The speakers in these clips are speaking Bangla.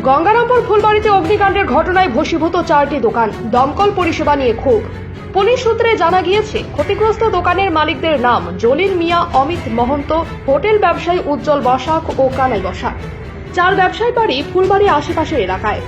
গঙ্গারামপুর ফুলবাড়িতে অগ্নিকাণ্ডের ঘটনায় ভসীভূত চারটি দোকান। দমকল পরিষেবা নিয়ে ক্ষোভ। পুলিশ সূত্রে জানা গিয়েছে, ক্ষতিগ্রস্ত দোকানের মালিকদের নাম জলিল মিয়া, অমিত মহন্ত, হোটেল ব্যবসায়ী উজ্জ্বল বসাক ও কানাই বসাক। চার ব্যবসায়ী বাড়ি ফুলবাড়ি আশেপাশের এলাকায়।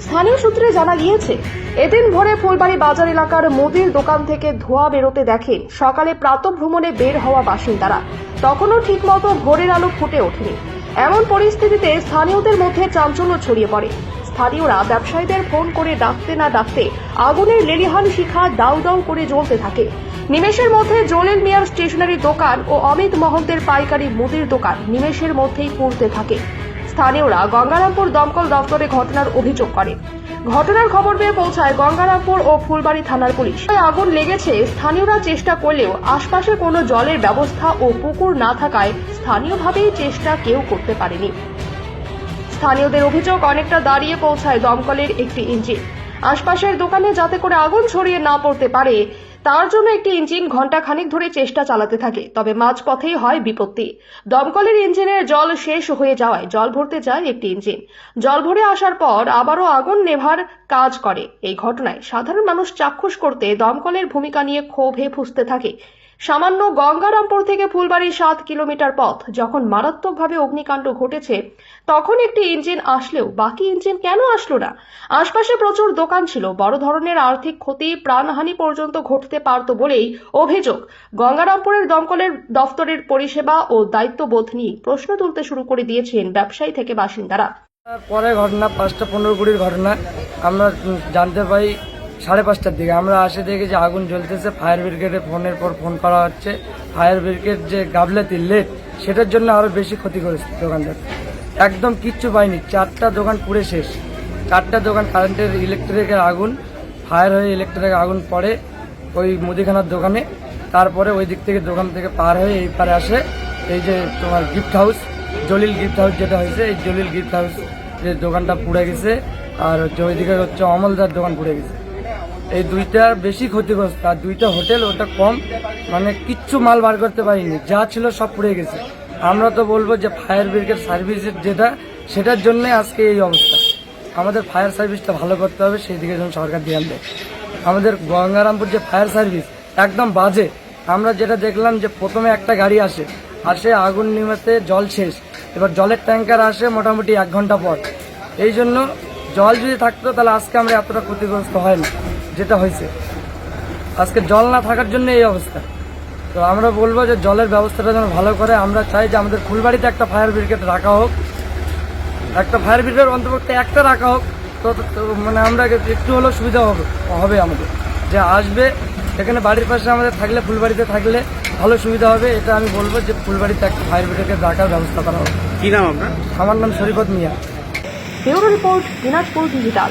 স্থানীয় সূত্রে জানা গিয়েছে, এদিন ভোরে ফুলবাড়ি বাজার এলাকার মুদির দোকান থেকে ধোঁয়া বেরোতে দেখেন সকালে প্রাতভ্রমণে বের হওয়া বাসিন্দারা। তখনও ঠিকমতো ভোরের আলো ফুটে ওঠেনি। এমন পরিস্থিতিতে স্থানীয়দের মধ্যে চাঞ্চল্য ছড়িয়ে পড়ে। স্থানীয়রা ব্যবসায়ীদের ফোন করে ডাকতে না ডাকতে আগুনের লেলিহান শিখা দাউ দাউ করে জ্বলতে থাকে। নিমেষের মধ্যে জলিল মিয়ার স্টেশনারি দোকান ও অমিত মহন্তের পাইকারি মুদির দোকান নিমেষের মধ্যেই পুড়তে থাকে। স্থানীয়রা গঙ্গারামপুর দমকল দপ্তরে ঘটনার অভিযোগ করে। ঘটনার খবর পেয়ে পৌঁছায় গঙ্গারামপুর ও ফুলবাড়ি থানার পুলিশ। আগুন লেগেছে, স্থানীয়রা চেষ্টা করলেও আশপাশে কোনো জলের ব্যবস্থা ও পুকুর না থাকায় স্থানীয়ভাবেই চেষ্টা কেউ করতে পারেনি। স্থানীয়দের অভিযোগ অনেকটা দাঁড়িয়ে পৌঁছায় দমকলের একটি ইঞ্জিন। আশপাশের দোকানে যাতে করে আগুন ছড়িয়ে না পড়তে পারে তার জন্য একটি ইঞ্জিন ঘণ্টা খানিক ধরে চেষ্টা চালাতে থাকে, তবে মাঝপথেই হয় বিপত্তি। দমকলের ইঞ্জিনের জল শেষ হয়ে যাওয়ায় জল ভরতে যায় একটি ইঞ্জিন। জল ভরে আসার পর আবারও আগুন নেভার কাজ করে। এই ঘটনায় সাধারণ মানুষ চাক্ষুষ করতে দমকলের ভূমিকা নিয়ে ক্ষোভে ফুসতে থাকে। সামান্য গঙ্গারামপুর থেকে ফুলবাড়ি সাত কিলোমিটার পথ। যখন মারাত্মকভাবে অগ্নিকাণ্ড ঘটেছে, তখন একটি ইঞ্জিন আসলেও, বাকি ইঞ্জিন কেন আসলো না? আশপাশে প্রচুর দোকান ছিল। বড় ধরনের আর্থিক ক্ষতি প্রাণহানি পর্যন্ত ঘটতে পারত বলেই অভিযোগ। গঙ্গারামপুরের দমকলের দফতরের পরিষেবা ও দায়িত্ববোধ নিয়ে প্রশ্ন তুলতে শুরু করে দিয়েছেন ব্যবসায়ী থেকে বাসিন্দারা। পরে ঘটনা, পাঁচটা পনেরো কুড়ির ঘটনা। আমরা জানতে পাই সাড়ে পাঁচটার দিকে। আমরা আসে দেখি যে আগুন জ্বলতেছে, ফায়ার ব্রিগেডে ফোনের পর ফোন করা হচ্ছে। ফায়ার ব্রিগেড যে গাবলাতি লেট সেটার জন্য আরও বেশি ক্ষতি করেছে দোকানদার। একদম কিচ্ছু পাইনি চারটা দোকান পুড়ে শেষ। চারটা দোকান কারেন্টের ইলেকট্রিকের আগুন, ফায়ার হয়ে ইলেকট্রিকের আগুন পড়ে ওই মুদিখানার দোকানে। তারপরে ওই দিক থেকে দোকান থেকে পার হয়ে এই পারে আসে এই যে তোমার gift house, Jalil gift house যেটা হয়েছে, এই জলিল গিফট হাউস যে দোকানটা পুড়ে গেছে। আর হচ্ছে ওইদিকে হচ্ছে অমলদার দোকান পুড়ে গেছে। এই দুইটা বেশি ক্ষতিগ্রস্ত, আর দুইটা হোটেল ওটা কম। মানে কিচ্ছু মাল বার করতে পারিনি, যা ছিল সব পুড়ে গেছে। আমরা তো বলব যে ফায়ার ব্রিগেড সার্ভিসের যেটা, সেটার জন্য আজকে এই অবস্থা। আমাদের ফায়ার সার্ভিসটা ভালো করতে হবে, সেই দিকে যেন সরকার ধ্যান দেয়। আমাদের গঙ্গারামপুর যে ফায়ার সার্ভিস একদম বাজে। আমরা যেটা দেখলাম যে প্রথমে একটা গাড়ি আসে আসে আগুন নিমেতে জল শেষ। এবার জলের ট্যাঙ্কার আসে মোটামুটি এক ঘণ্টা পর। এই জন্য জল যদি থাকতো তাহলে আজকে আমরা এতটা ক্ষতিগ্রস্ত হয় না। যেটা হয়েছে। আজকে জল না থাকার জন্য এই অবস্থা। তো আমরা বলব যে জলের ব্যবস্থাটা যেন ভালো করে আমরা চাই যে আমাদের ফুলবাড়িতে একটা ফায়ার ব্রিগেড রাখা হোক। একটা ফায়ার ব্রিগেড অন্তর্ভুক্ত একটা রাখা হোক। তো মানে আমরা একটু হলেও সুবিধা হবে হবে আমাদের। যে আসবে এখানে বাড়ির পাশে আমাদের থাকলে ফুলবাড়িতে থাকলে ভালো সুবিধা হবে। এটা আমি বলব যে ফুলবাড়িতে একটা ফায়ার ব্রিগেড রাখার ব্যবস্থা করা হবে কি নাম আপনার? আমার নাম Sharifat Mia. Bureau report Dinajpur digital.